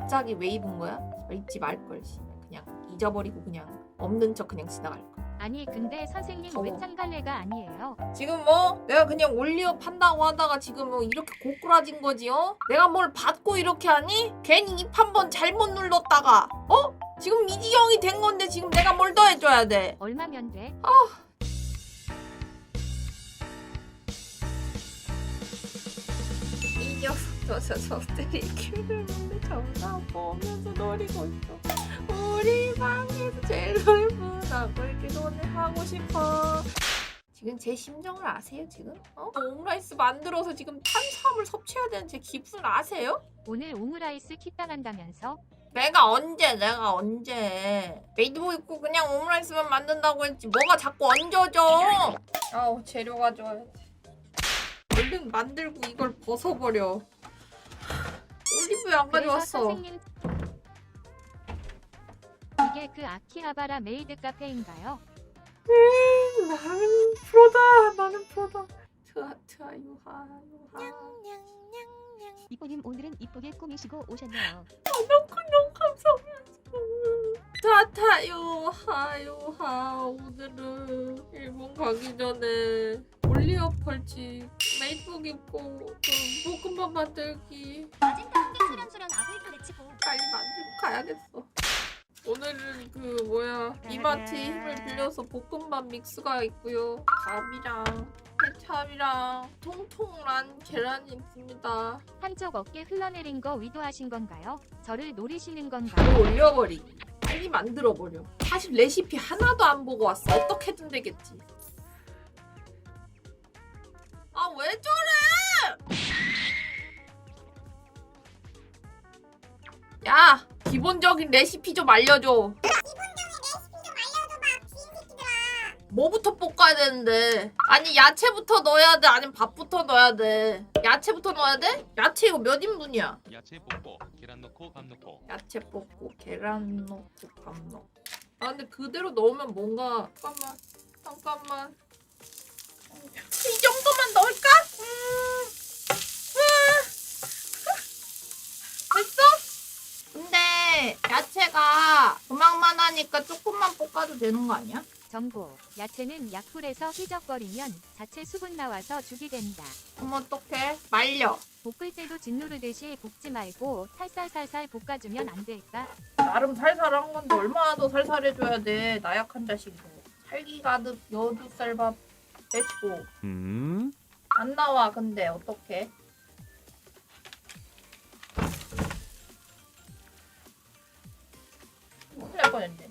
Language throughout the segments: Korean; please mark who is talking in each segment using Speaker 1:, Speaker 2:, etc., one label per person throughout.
Speaker 1: 갑자기 왜 입은 거야? 잊지 말걸 그냥 잊어버리고 그냥 없는 척 그냥 지나갈 걸
Speaker 2: 아니 근데 선생님. 왜 짱갈래가 아니에요?
Speaker 1: 지금 뭐 내가 그냥 올리어 판다고 하다가 지금 뭐 이렇게 고꾸라진 거지 어? 내가 뭘 받고 이렇게 하니? 괜히 입 한 번 잘못 눌렀다가 어? 지금 미지경이 된 건데 지금 내가 뭘 더 해줘야 돼
Speaker 2: 얼마면 돼?
Speaker 1: 이 녀석 저 녀석들이 키우는데 전화 보면서 노리고 있어 우리 방에서 제일 넓은하고 이렇게 논을 하고 싶어 지금 제 심정을 아세요 지금? 어? 오므라이스 만들어서 지금 탄수화물 섭취해야 되는 제 기분을 아세요?
Speaker 2: 오늘 오므라이스 킥당한다면서?
Speaker 1: 내가 언제 내가 언제 메이드복 입고 그냥 오므라이스만 만든다고 했지 뭐가 자꾸 얹어져 아우 재료 가져와야지 얼른 만들고 이걸 벗어버려 올리브유 안 가져왔어?
Speaker 2: 선생님 이게 그 아키하바라 메이드 카페인가요?
Speaker 1: 음, 나는 프로다 나는 프로다. 트아 트아 유하 유하.
Speaker 3: 이뽀님 오늘은 이쁘게 꾸미시고 오셨네요.
Speaker 1: 너무 감사합니다 타타 유하 유하. 오늘은 일본 가기 전에 올리어 펄치 메이트복 입고 그 볶음밥 만들기
Speaker 4: 마진다 한개 수련 수련 아브이카 내치고
Speaker 1: 빨리 만들고 가야겠어. 오늘은 그 뭐야 이마트에 힘을 빌려서 볶음밥 믹스가 있고요. 밥이랑 케찹이랑 통통란 계란이 있습니다.
Speaker 2: 한쪽 어깨 흘러내린 거 위도하신 건가요? 저를 노리시는 건가요?
Speaker 1: 이거 올려버리기. 빨리 만들어버려. 사실 레시피 하나도 안 보고 왔어. 어떻게든 되겠지. 아 왜 저래? 야 기본적인 레시피 좀 알려줘. 뭐부터 볶아야 되는데? 아니 야채부터 넣어야 돼? 아니면 밥부터 넣어야 돼? 야채부터 넣어야 돼? 야채 이거 몇 인분이야?
Speaker 5: 야채 볶고 계란 넣고 밥 넣고
Speaker 1: 야채 볶고 계란 넣고 밥 넣고 아 근데 그대로 넣으면 뭔가 잠깐만 잠깐만 이 정도만 넣을까? 음, 음. 됐어? 근데 야채가 그만만 하니까 조금만 볶아도 되는 거 아니야?
Speaker 2: 정보. 야채는 약불에서 휘적거리면 자체 수분 나와서 죽이 된다.
Speaker 1: 그럼 어떡해? 말려
Speaker 2: 볶을 때도 짓누르듯이 볶지 말고 살살살살 볶아주면 안 될까?
Speaker 1: 나름 살살한 건데 얼마나 더 살살해줘야 돼 나약한 자식이고 살기 가득 여두 쌀밥 빼주고
Speaker 5: 음?
Speaker 1: 안 나와 근데. 어떡해? 큰일 날 뻔했네.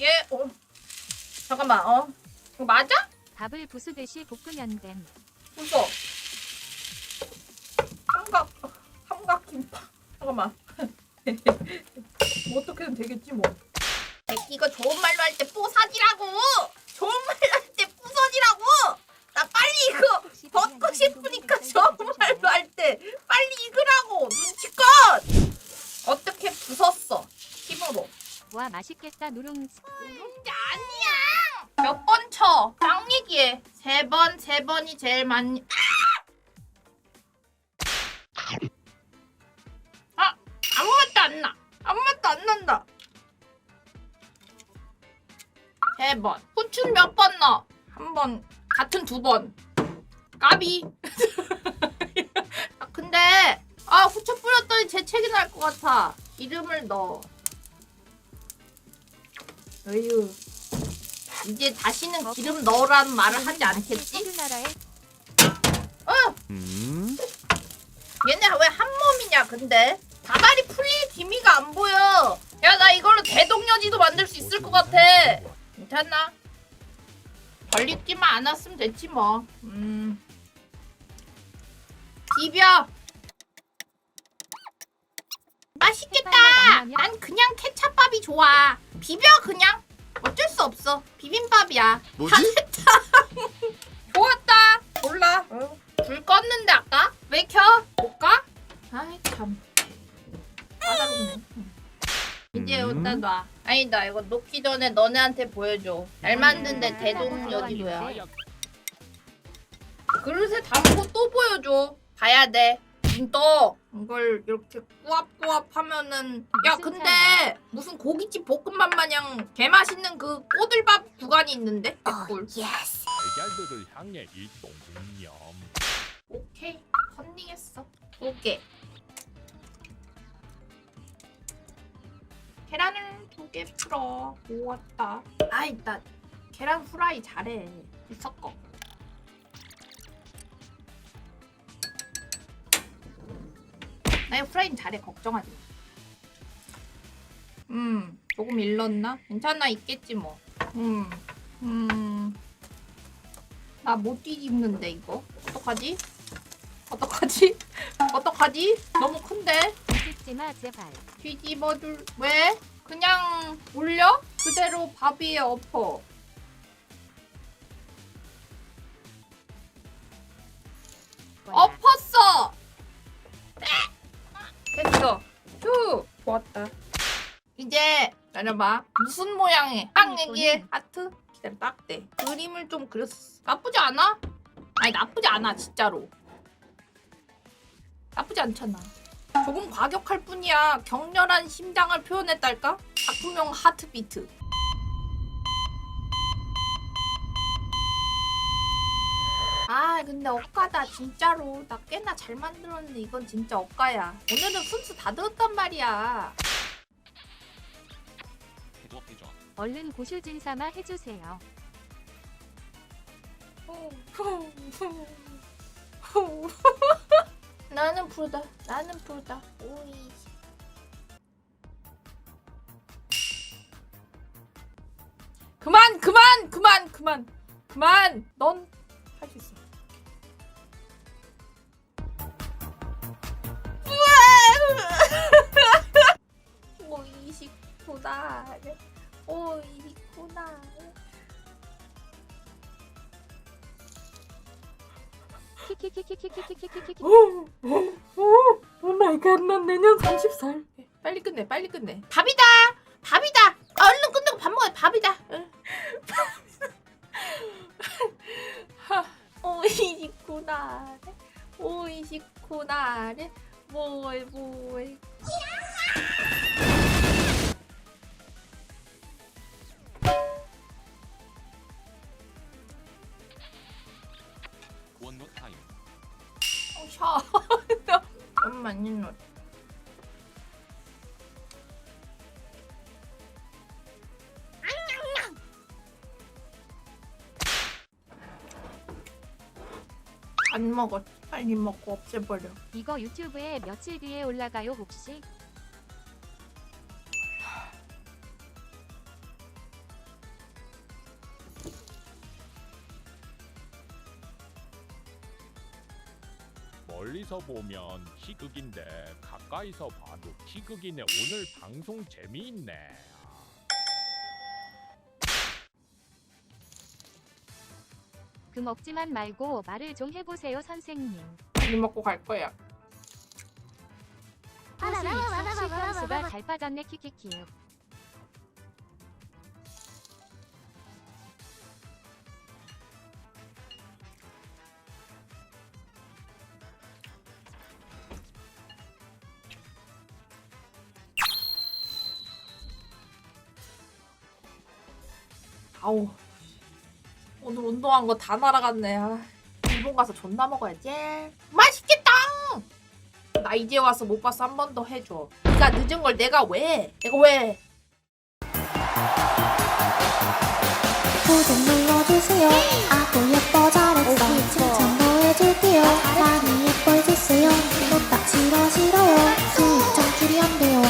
Speaker 1: 얘 어. 잠깐만 어. 이거 맞아?
Speaker 2: 밥을 부수듯이 볶으면 됨.
Speaker 1: 웃어 삼각 삼각 김밥. 잠깐만. 뭐 어떻게든 되겠지 뭐. 새끼가 좋은 말로 할 때 뽀사지라고! 좋은 말로 할 때 부서지라고 나 빨리 이거 벗고 싶으니까 좋은 말로 할 때 빨리 익으라고 눈치껏 어떻게 부쉈어 힘으로
Speaker 2: 와 맛있겠다 누룽지.
Speaker 1: 문제 아니야! 몇 번 쳐? 딱 얘기해. 세 번 세 번이 제일 많이. 아! 아무 맛도 안 나. 아무 맛도 안 난다. 세 번. 후추는 몇번 넣어? 한 번. 같은 두 번. 까비. 아 근데 아 후추 뿌렸더니 재채기 날 것 같아. 기름을 넣어 어휴 이제 다시는 기름 넣으라는 말을 하지 않겠지? 어!
Speaker 5: 음?
Speaker 1: 얘네 왜 한 몸이냐 근데 다발이 풀릴 기미가 안 보여 야 나 이걸로 대동여지도 만들 수 있을 것 같아 괜찮나? 걸리지만 않았으면 됐지 뭐 음. 비벼 맛있겠다. 난 그냥 케찹밥이 좋아. 비벼 그냥. 어쩔 수 없어. 비빔밥이야.
Speaker 5: 뭐지?
Speaker 1: 좋았다. 몰라. 불 껐는데 아까? 왜 켜? 볼까? 아이 참. 까다롭네. 이제
Speaker 5: 음.
Speaker 1: 여기다 놔. 아니다 이거 놓기 전에 너네한테 보여줘. 잘 만든데 대동 여지로야. 그릇에 담고 또 보여줘. 봐야 돼. 눈 떠. 이걸 이렇게 꾸압꾸압 하면은 야
Speaker 2: 무슨
Speaker 1: 근데 무슨 고깃집 볶음밥 마냥 개 맛있는 그 꼬들밥 구간이 있는데 개꿀.
Speaker 5: 달걀들을 향해 념.
Speaker 1: 오케이 컨닝했어. 오케이. 계란을 두 개 풀어. 모았다. 아이 나 계란 후라이 잘해. 섞어. 나 후라이 잘해 걱정하지 마. 음 조금 일렀나? 괜찮아 있겠지 뭐. 음 음. 나 못 뒤집는데 이거 어떡하지? 어떡하지? 어떡하지? 너무 큰데?
Speaker 2: 찍지마 제발.
Speaker 1: 뒤집어줄 왜? 그냥 올려? 그대로 밥 위에 엎어 엎 기다려봐. 무슨 모양의 딱 얘기해. 하트? 기다려 딱대 그림을 좀 그렸어. 나쁘지 않아? 아니 나쁘지 않아 진짜로. 나쁘지 않잖아. 조금 과격할 뿐이야. 격렬한 심장을 표현했달까? 작품용 하트비트. 아 근데 억까다 진짜로. 나 꽤나 잘 만들었는데 이건 진짜 억까야. 오늘은 순수 다 들었단 말이야
Speaker 2: 얼른 고슈진 삼아 해주세요.
Speaker 1: 나는 부르다. 나는 부르다. 오이. 그만 그만 그만 그만. 그만. 넌 할 수 있어. 오이시구나 오이시구나
Speaker 2: 키키키키키키키키키키.
Speaker 1: 오 마이 갓, 난 내년 30살. 빨리 끝내, 빨리 끝내. 밥이다! 밥이다! 얼른 끝내고 밥 먹어야 밥이다. 응. 하, 오이시구나. 오이시구나. 뭐해, 뭐해. 샤. 잠깐만요. 안 먹어. 빨리 먹고 없애버려.
Speaker 2: 이거 유튜브에 며칠 뒤에 올라가요 혹시?
Speaker 5: 멀리서 보면 희극인데 가까이서 봐도 희극이네. 오늘 방송 재미있네.
Speaker 2: 그 먹지만 말고 말을 좀 해보세요 선생님.
Speaker 1: 빨리 먹고 갈 거야.
Speaker 2: 호수 입수 실현수가 잘 빠졌네 키키키.
Speaker 1: 아우 오늘 운동한 거 다 날아갔네. 아, 일본 가서 존나 먹어야지. 맛있겠다. 나 이제 와서 못 봤어 한번 더 해줘. 네가 늦은 걸 내가 왜? 내가 왜?
Speaker 6: 구독 눌러주세요. 음. 아구 예뻐 잘했어. 어, 그러니까. 칭찬도 해줄게요. 아, 많이 예뻐해주세요. 또딱 싫어 싫어요. 수입 창출이 안 돼요.